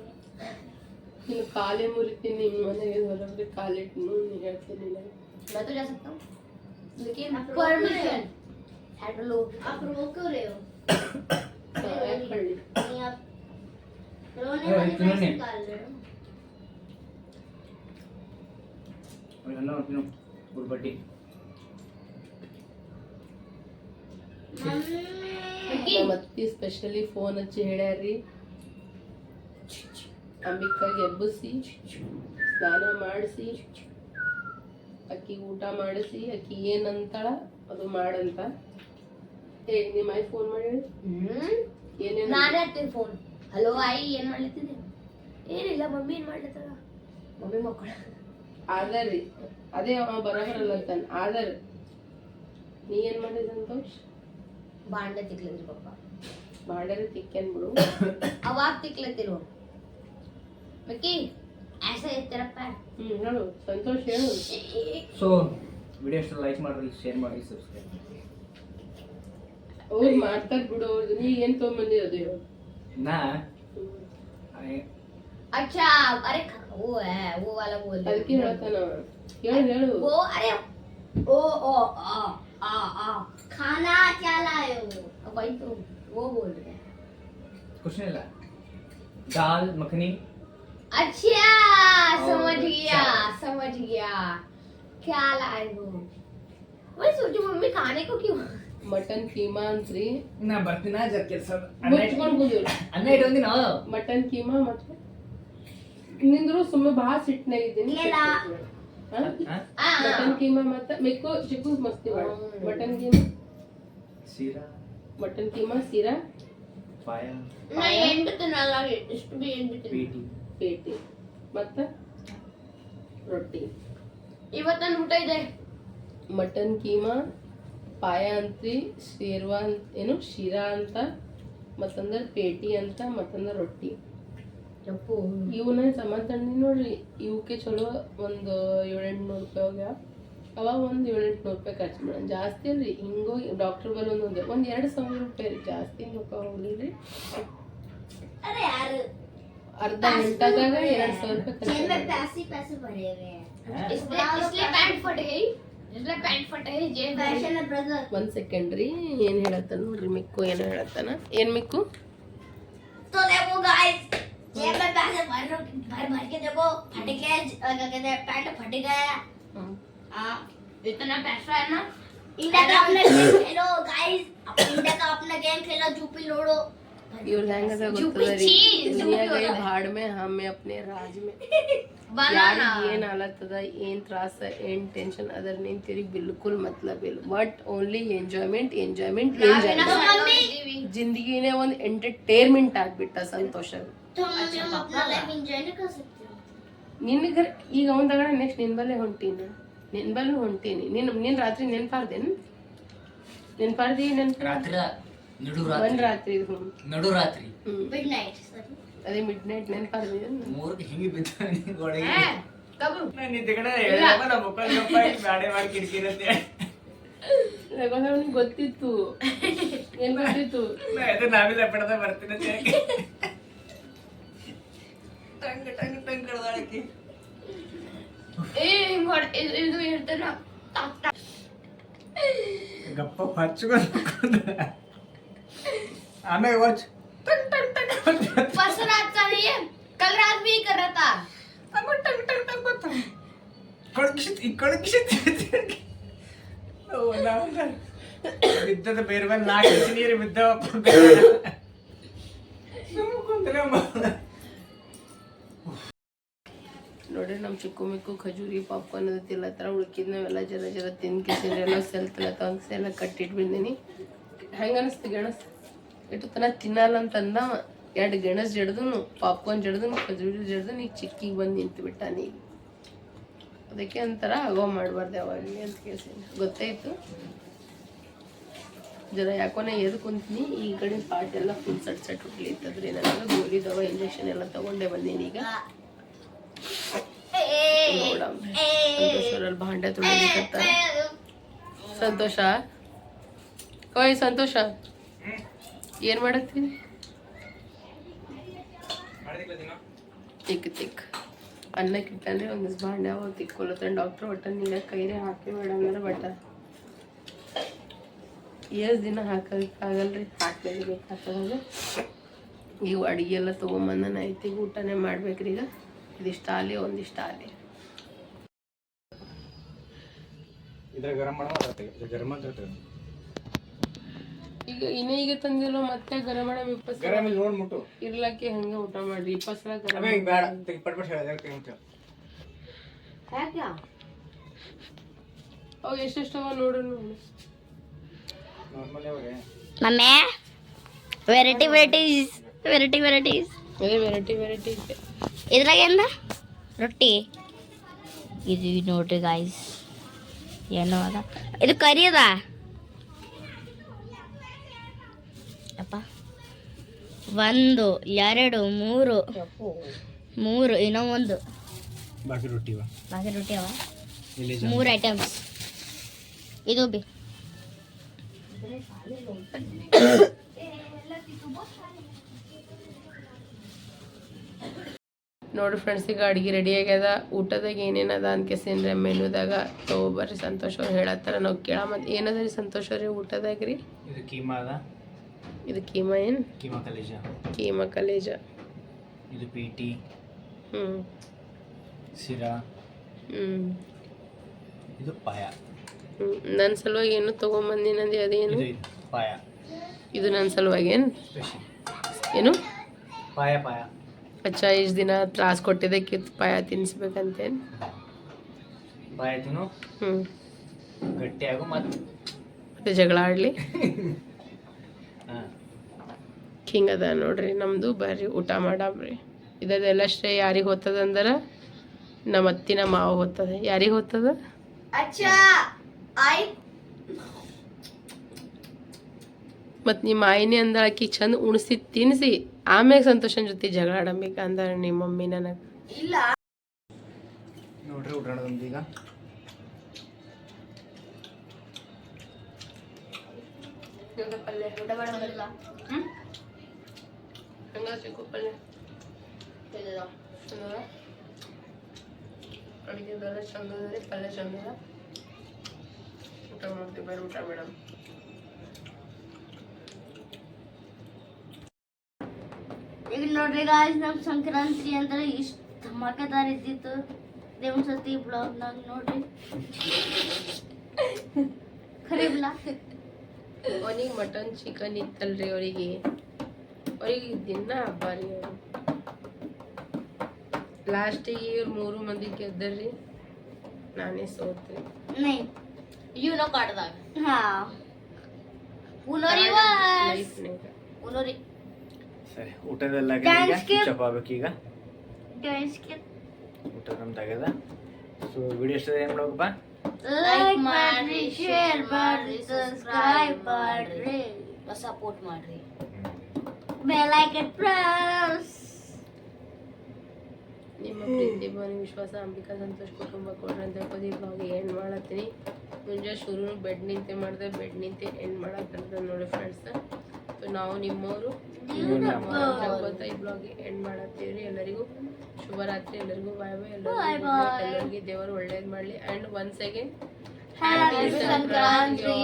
ನೀನು ಕಾಲೇ ಮುರಿತೀನಿ ನಿಮ್ಮ ಮನೆಗೆ ಹೊರಗ್ರೆ ಕಾಲಿಟ್ಟು ನೀನು ಹೇಳ್ತೀನಿ ನಾನು मैं तो जा सकता हूँ लेकिन आप रोक रहे परमिशन हैड लो आप रो क्यों रहे हो ಯಾಕೆ ಕಳ್ಳಿ नहीं आप रोने अरे, वाली सुनो वैसे नहीं। निकाल रहे हो ಎಲ್ಲ ತಿನ್ನು ಗುಡ್ಬಟ್ಟಿ मम्मी ನಮ್ಮ ಅತ್ತಿ ಸ್ಪೆಷಲಿ ಫೋನ್ ಹಚ್ಚಿ ಹೇಳ್ಯಾರಿ ಅಂಬಿಕಾಗೆ ಎಬ್ಬಿಸಿ ಸ್ನಾನ ಮಾಡಿಸಿ ಅಕ್ಕಿ ಊಟ ಮಾಡಿಸಿ ಅಕ್ಕಿ ಏನಂತಾಳ ಅದು ಮಾಡಂತ. ಹೇ ನಿಮ್ಮ ಐ ಫೋನ್ ಮಾಡಿ ಹೇಳಿ. ಏನೇನು? ನಾನೇ ಹಚ್ತೀನಿ ಫೋನ್ ಹಲೋ ಆಯಿ ಏನ್ ಮಾಡ್ಲತ್ತಿದ್ದೆ? ಏನಿಲ್ಲ ಮಮ್ಮಿ ಏನ್ ಮಾಡ್ಲತ್ತಾರ ಮಮ್ಮಿ ಮಕ್ಕಳ. ಆದರಿ ಅದೇ ಅವ ಬರಬರಲ್ಲ ಅಂತ ಆದರ್ ನೀ ಏನ್ ಮಾಡಿದ ಸಂತೋಷ್ ಬಾಂಡೆ ತಿಕ್ಲತ್ರಿ ಪಪ್ಪ ಮಾಡ್ಯಾರ ತಿಕ್ಕೇನ್ ಬಿಡು ಅವಾಗ ತಿಕ್ಲತ್ತಿರು ಮಿಕ್ಕಿ ऐसे तेरा पैर ಹ್ಮ್ ಹೇಳು ಸಂತೋಷ್ ಹೇಳು ಸೊ ವಿಡಿಯೋ ಇಷ್ಟ ಲೈಕ್ ಮಾಡ್ರಿ ಶೇರ್ ಮಾಡಿ ಸಬ್ಸ್ಕ್ರೈಬ್ ಅವ್ರು ಮಾಡ್ತಾರ ಬಿಡು ಅವ್ರದ್ದು ನೀ ಏನ್ ತೊಗೊಂಬಂದಿರೋದು ಹೇಳು ನಾ ಹ್ಮ್. अच्छा अरे ख- वो है वो वाला बोल रही ಅದಕ್ಕೆ हूँ। ಹೇಳ್ತಾನ ಅವ. ಹೇಳು ಹೇಳು वो अरे ओ ओ आ आ आ खाना क्या लाए हो वही तो वो बोल रहे हैं कुछ नहीं ला दाल मखनी अच्छा समझ और गया चावल। समझ गया क्या लाए हो वही सोचू मम्मी खाने को क्यों ಮಟನ್ ಕೀಮಾ ಅಂತ್ರಿ ನಾ ಬರ್ತೀನ ಜರ ಕೆಲಸ ಮುಚ್ಕೊಂಡ್ ಕೂದಿರು ಅನ್ನ ಇಟ್ಟು ನಾವು ಮಟನ್ ಕೀಮಾ ಮತ್ತೆ ನಿಂದ್ರು ಸುಮ್ಮನೆ ಭಾಳ ಸಿಟ್ನಾಗಿದ್ದೀನಿ ಇಲ್ಲ. आ ಮಟನ್ ಕೀಮಾ ah. ಮತ್ತೆ ಮಿಕ್ಕು ಚಿಕ್ಕು ಮಸ್ತಿ ಮಟನ್ ಕೀಮಾ ಸೀರಾ. ಮಟನ್ ಕೀಮಾ ಸೀರಾ? ಪಾಯ. ನಾ ಏನ್ ಬಿತ್ತನಲ್ಲ ಇಷ್ಟು ಬಿ ಏನ್ ಬಿತ್ತನ ಪೇಟಿ. ಪೇಟಿ. ಮತ್ತೆ? ರೊಟ್ಟಿ. ಇವತ್ತನ ಊಟ ಇದೆ? ಮಟನ್ ಕೀಮಾ ಪಾಯ ಅಂತ್ರಿ ಶೇರ್ವಾ ಏನು? ಶಿರಾ ಅಂತ ಮತ್ತಂದ್ರೆ ಪೇಟಿ ಅಂತ ಮತ್ತಂದ್ರೆ ರೊಟ್ಟಿ. ಯಪ್ಪು. ಇವನ್ನ ಸಮಾತಣ್ಣಿ ನೋಡ್ರಿ ಇವಕ್ಕೆ ಚಲೋ ಒಂದು ಏಳೆಂಟ್ನೂರು ರೂಪಾಯಿ ಹೋಗ್ಯಾವ ಅವಾಗ ಒಂದು ಏಳೆಂಟ್ನೂರು ರೂಪಾಯಿ ಖರ್ಚು ಮಾಡೋಣ ಜಾಸ್ತಿ ಅಲ್ರಿ ಹಿಂಗೋಗಿ ಡಾಕ್ಟರ್ ಬಲ್ ಒಂದು ಹೋಗ್ಯಾವ ಒಂದು ಎರಡು ಸಾವಿರ ರೂಪಾಯಿ ರೀ ಜಾಸ್ತಿ ರೊಕ್ಕ ಹೋಗ್ಲಿಲ್ರಿ ಅರ್ಧ ಗಂಟಾದಾಗ ಎರಡು ಸಾವಿರ ರೂಪಾಯಿ ಒಂದ್ ಸೆಕೆಂಡ್ ರೀ ಏನ್ ಹೇಳತ್ತಾನ ನೋಡ್ರಿ ಮಿಕ್ಕು ಏನ್ ಹೇಳತ್ತಾನ? ಏನ್ ಮಿಕ್ಕು? जेब में पैसे भर भर भर के देखो फट गए अ, क्या कहते हैं पैंट फट गया हाँ इतना पैसा है ना इंडिया का अपना गेम खेलो गाइस इंडिया का अपना गेम खेलो जूपी लोड़ो ಇವ್ರ ಹೆಂಗದ ಜುಪ್ಪಿ ಗೊತ್ತದ ರೀ ಚೀಸ್, ದುನಿಯಾ ಜುಪ್ಪಿ ಗೈ ಹೊಲ. ಭಾಡ್ ಮೇ ಹಮ್ಮೆ ಅಪ್ನೆ ರಾಜ್ ಮೇ बनाना ಯಾರಿಗೆ ಏನ್ ಆಲತ್ತದ ಏನ್ ತ್ರಾಸ ಏನ್ ಟೆನ್ಷನ್ ಅದರ ನಿಂತಿರಿ ಬಿಲ್ಕುಲ್ ಮತ್ಲಬ್ ಇಲ್ಲ but only enjoyment enjoyment enjoyment ಜಿಂದಗಿನೇ ಒಂದು ಎಂಟರ್ಟೈನ್ಮೆಂಟ್ ಆಗ್ಬಿಟ್ಟ ಸಂತೋಷ तो मम्मी हम अपना लाइफ एंजॉय नहीं कर सकते ನಿನಗ ಈಗ ಅವನ ತಗಡ ನೆಕ್ಸ್ಟ್ ನಿನ್ ಬಲ್ಲೇ ಹೊಂಟೀನಿ ನಿನ್ ಬಲ್ಲೂ ಹೊಂಟೀನಿ ನಿನ್ ನಿನ್ ರಾತ್ರಿ ನೆನ್ಪಾರ್ದೇನ್ ನೆನ್ಪಾರ್ದಿ ನೆನ್ಪ ರಾತ್ರಿ ನಡು ಒಂದ್ ರಾತ್ರಿ ರಾತ್ರಿ ಹ್ಞೂ ನಡು ರಾತ್ರಿ ಹ್ಮ್ मिड नाइट सर ಅದೇ ಮಿಡ್ ನೈಟ್ ನೆನ್ಪಾರ್ದಿ ಮೂರ್ಗೆ ಹಿಂಗೆ ಬಿದ್ದ ಗೋಡೆಗೆ कब ನಾನು ನಿದ್ದೆ ಕಡೆ ಹೇಳಪ್ಪ ನಮ್ಮ ಮಕ್ಕಳು ಗಪ್ಪ ಆಗಿ ಬ್ಯಾಡೆ ಮಾಡಿ ಕಿರಿಕಿರಿ ಅಂತ ಹೇಳಿ. ಅವನಿಗೆ ಗೊತ್ತಿತ್ತು ಏನ್ ಗೊತ್ತಿತ್ತು ನಾ ಇದು ನಾವಿಲ್ಲ ಪಡೆದ ಬರ್ತೀನಿ ಅಂತ ಹೇಳಿ. Tongue tongue tongue ಕಡ್ದಾಳಕಿ. ए इंगोड ಇದು ಇರ್ತನ ಗಪ್ಪ ಹಚ್ಕೊಂಡು ಕೂತ್ಕೊಂಡ. ಆಮೇಲೆ ವಾಚ್ ಟಂಗ್ ಟಂಗ್ ಟಂಗ್ ಅಂತ परसों रात का नहीं है कल रात भी कर रहा था ಅಮ್ಮ ಟಂಗ್ ಟಂಗ್ ಟಂಗ್ ಅಂತ. ಕೊಡಗಿಸಿತ್ ಈ ಕೊಡಗಿಸಿತ್ ಓ ನಾನು ಬಿದ್ದದ ಬೇರೆ ಮೇಲೆ ನಾಲ್ಕು ಇಂಚು ನೀರು ಬಿದ್ದವಪ್ಪ ಸುಮ್ಮ ಕುಂತ್ರೆ ಮ- ನೋಡ್ರಿ ನಮ್ಮ ಚಿಕ್ಕು ಮಿಕ್ಕು ಖಜೂರಿ ಪಾಪ್ಕಾರ್ನ್ ಅದಕ್ಕೆಲ್ಲ ಥರ ಉಳ್ಕಿದ್ ನಾವೆಲ್ಲ ಜರ ಜರ ತಿನ್ಕಿಸಿದ್ರೆ ಎಲ್ಲ ಸೆಲ್ ಒಂದು ಎಲ್ಲ ಕಟ್ಟಿಟ್ಬಿಟ್ಟಿನಿ ಹೆಂಗೆ ಅನಿಸ್ತು ಗೆಣಸ್? ಇಟ್ಟು ತನ ತಿನ್ನಲ್ಲ ಅಂತಂದ ಎರಡು ಗೆಣಸ್ ಜಡ್ದು ಪಾಪ್ಕಾರ್ನ್ ಜಡ್ದು ಖಜೂರಿ ಜಡ್ದು ಈಗ ಚಿಕ್ಕಿಗೆ ಬಂದು ನಿಂತು ಬಿಟ್ಟ ನೀ. ಅದಕ್ಕೆ ಒಂಥರ ಆಗೋ ಮಾಡಬಾರ್ದು ಯಾವಾಗಲಿ ಅಂತ ಕೇಳಿಸಿ ಗೊತ್ತಾಯ್ತು? ಜರ ಯಾಕೋನ ಎದು ಕುಂತೀನಿ, ಈ ಕಡೆ ಪಾಟ್ ಎಲ್ಲ ಫುಲ್ ಸಟ್ ಸಟ್ ಹುಟ್ಲಿತ್ತದ್ರಿ. ನನಗೆ ಗೋಲಿ ದವಾ ಇಂಜೆಕ್ಷನ್ ಎಲ್ಲ ತಗೊಂಡೆ ಬಂದೀನಿ ಈಗ. ನೋಡಮ್ರಿ ಭಾಂಡೆ ಸಂತೋಷ? ಓಯ್, ಸಂತೋಷ. ಏನ್ ಮಾಡತ್ತಿ? ತಿಕ್ ತಿಕ್. ಅನ್ನಕ್ಕೆ ಇಟ್ಟಂದ್ರೆ ಒಂದಿಷ್ಟು ಭಾಂಡೆ ಅವ ತಿಕ್ಕೊಳತ್ತ ಡಾಕ್ಟ್ರ್ ಒಟ್ಟ ನೀರಾಗ ಕೈರೆ ಹಾಕಿ ಮೇಡಮ್ ಬಟ್ಟ. ಎಷ್ಟು ದಿನ ಹಾಕಲ್ರಿ ಹಾಕ್ಲೇಬೇಕು ಹಾಕೋದಾಗ ಈಗ ಅಡುಗೆ ಎಲ್ಲ ತೊಗೊಂಬಂದ ಐತಿ ಊಟನೇ ಮಾಡ್ಬೇಕ್ರಿ ಈಗ ಇದಿಷ್ಟು ಆಲಿ, ಒಂದಿಷ್ಟು ಆಲಿ. ಇದ್ರ ಗರಂ ಮಾಡೋಣ ಅದ್ರ ತೆಗೆ ಗರಂ ಅಂತ ತೆಗೆ ಈಗ ಇನ್ನ ಈಗ ತಂದಿರೋ ಮತ್ತೆ ಗರಂ ಮಾಡ ವಿಪಸ್ ಗರಂ ಇಲ್ಲಿ ನೋಡ್ಬಿಟ್ಟು ಇರ್ಲಕ್ಕೆ ಹಂಗೆ ಊಟ ಮಾಡ್ರಿ ಇಪ್ಪಸಲ ಗರಂ ಅದೇ ಬೇಡ. ತೆಗೆ ಪಟ್ ಪಟ್ ಹೇಳ ತೆಗೆ ಅಂತ ಯಾಕೆ? ಅವು ಎಷ್ಟೆಷ್ಟು ಅವ ನೋಡು. Mummy variety varieties variety varieties ಅದೇ ವೆರೈಟಿ ವೆರೈಟೀಸ್ ಇದ್ರಾಗ ಏನ ರೊಟ್ಟಿ. ಇದು ನೋಡ್ರಿ ಗಾಯ್ಸ್ ಏನೋ ಅದ. ಇದು ಕರಿಯದ ಅಪ್ಪ. ಒಂದು ಎರಡು ಮೂರು ಮೂರು ಇನ್ನೂ ಒಂದು. ಬಾಕಿ ರೊಟ್ಟಿ ಬಾಕಿ ರೊಟ್ಟಿ ಅವ? ಮೂರು ಐಟಮ್ಸ್ ಇದು ಬಿ. ನೋಡ್ರಿ ಫ್ರೆಂಡ್ಸ್ ಈಗ ಅಡುಗೆ ರೆಡಿ ಆಗ್ಯದ. ಊಟದಾಗ ಏನೇನದ ಅನ್ಕೇಸಿನ್ರಿ ಮೆನುದಾಗ ತೊಗೊಬರ್ರಿ ಸಂತೋಷ ಅವ್ರು ಹೇಳತ್ತಾರ. ನಾವು ಕೇಳ ಮತ್ತೆ ಏನದ ರೀ ಸಂತೋಷ್ ರೀ ಊಟದಾಗ ರೀ? ಇದು ಕೀಮಾ ಅದ. ಇದು ಕೀಮಾ ಏನು? ಕೀಮಾ ಕಲೇಜ. ಕೀಮಾ ಕಲೇಜ. ಇದು ಪೀಟಿ ಹ್ಞೂ ಸಿರಾ ಹ್ಞೂ ಇದು ಪಾಯ. ಹ್ಞೂ ನನ್ನ ಸಲುವಾಗಿ ಏನು ತೊಗೊಂಬಂದಿನಂದು ಅದೇನು ಪಾಯ. ಇದು ನನ್ನ ಸಲುವಾಗಿ ಏನು? ಏನು? ಪಾಯ ಪಾಯ. ಅಚ್ಚ ಇಷ್ಟು ದಿನ ತ್ರಾಸ ಕೊಟ್ಟಿದ್ದೆ ಕಿತ್ ಪಾಯ ತಿನ್ಸ್ಬೇಕಂತೇನು. ಬಾಯ ತಿನ್ನು. ಹ್ಞೂ ಗಟ್ಟಿಯಾಗು ಮತ್ತೆ ಮತ್ತೆ ಜಗಳ ಆಡಲಿ? ಹಿಂಗದ ನೋಡ್ರಿ ನಮ್ಮದು ಬರ್ರಿ ಊಟ ಮಾಡಾಮ್ರಿ. ಇದೆಲ್ಲ ಶ್ರೇ ಯಾರಿಗೆ ನಮ್ಮ ಅಂದ್ರೆ? ನಮ್ಮ ಅತ್ತಿನ ಮಾವ ಹೋಗ್ತದೆ. ಯಾರಿಗೆ ಹೋಗ್ತದ? ಮತ್ತು ನಿಮ್ಮ ಮಾಯಿನಿ ಅಂದ್ರೆ ಆಕಿ ಚಂದ ಉಣಿಸಿ ತಿನ್ನಿಸಿ ಆಮ್ಯಾಗ ಸಂತೋಷನ್ ಜೊತೆ ಜಗಳ ಆಡಂಬಿಕ ಅಂದ್ರೆ ನಿಮ್ಮ ಮಮ್ಮಿ ನನಗೆ. ನೋಡ್ರಿ ಊಟ ಮಾಡೋದು ಈಗ? ಪಲ್ಯ ಊಟ ಮಾಡೋದಿಲ್ಲ ಹಂಗ ಚಿಕ್ಕು ಪಲ್ಯ ಚಂದ ಅಡುಗೆ ಪಲ್ಯ ಚಂದದ ಊಟ ಮಾಡ್ತೀವಿ ಬೇರೆ ಊಟ ಮೇಡಮ್ ಈಗ ನೋಡ್ರಿ ಗಾಯ್ಸ್ ನಮ್ ಸಂಕ್ರಾಂತಿ ಅಂದ್ರೆ ಇಷ್ಟ ಧಮಾಕೆದಾರ್ ಇದ್ದಿತ್ತು ದೇವನ್ ಸತಿ ಬ್ಲಾಗ್ನಾಗ ನೋಡ್ರಿ. ಖರೀಬ್ಲ ಅವನಿಗೆ ಮಟನ್ ಚಿಕನ್ ಇತ್ತಲ್ರಿ ಅವರಿಗೆ. ಅವ್ರಿಗೆ ದಿನ ಹಬ್ಬ ರೀ ಅವರು. ಲಾಸ್ಟಿಗೆ ಇವ್ರು ಮೂರು ಮಂದಿ ಗೆದ್ದರ್ರಿ. ನಾನೇ ಸೋತ್ರಿ. ನೈ. ಯುನೋ ಕಾಡ್ದಾಗ. ಹಾ. ಉನೋರಿ ವಾಸ್ ಉನೋರಿ ಸರಿ ಊಟದೆಲ್ಲ. ಚಪ್ ಆಗ್ಬೇಕೀಗ ಊಟ ನಮ್ದು ಆಗ್ಯದ ಸೊ ವಿಡಿಯೋ ಇಷ್ಟ ಏನು ಮಾಡೋಕಪ್ಪ ಲೈಕ್ ಮಾಡ್ರಿ ಶೇರ್ ಮಾಡ್ರಿ ಸಬ್ಸ್ಕ್ರೈಬ್ ಮಾಡ್ರಿ. ಸಪೋರ್ಟ್ ಮಾಡ್ರಿ. ಬೆಲ್ ಐಕನ್ ಪ್ರೆಸ್ ನಿಮ್ಮ ಪ್ರೀತಿ ಭಾವನೆ ವಿಶ್ವಾಸ ಅಂಬಿಕಾ ಸಂತೋಷ್ ಕುಟುಂಬ ಕೊಡ್ರಿ ಅಂತ ಹೇಳ್ಬೋದು ಇವಾಗ ಬ್ಲಾಗ್ ಎಂಡ್ ಮಾಡತ್ತೀನಿ ಮುಂಜಾನೆ ಶುರು ಬೆಡ್ ನಿಂತೆ ಮಾಡಿದೆ ಬೆಡ್ ನಿಂತೆ ಎಂಡ್ ಮಾಡಕ್ಕೆ ನೋಡಿ ಫ್ರೆಂಡ್ಸ್ ನಾವು ನಿಮ್ಮವರು ನಮ್ಮ ಬ್ಲಾಗ್ ಎಂಡ್ ಮಾಡತ್ತೀವ್ರಿ. ಎಲ್ಲರಿಗೂ ಶುಭರಾತ್ರಿ ಎಲ್ಲರಿಗೂ ಬಾಯ್ ಬಾಯ್. ಎಲ್ಲರಿಗೂ ದೇವರು ಒಳ್ಳೇದು ಮಾಡಲಿ. And once again happy Sankranti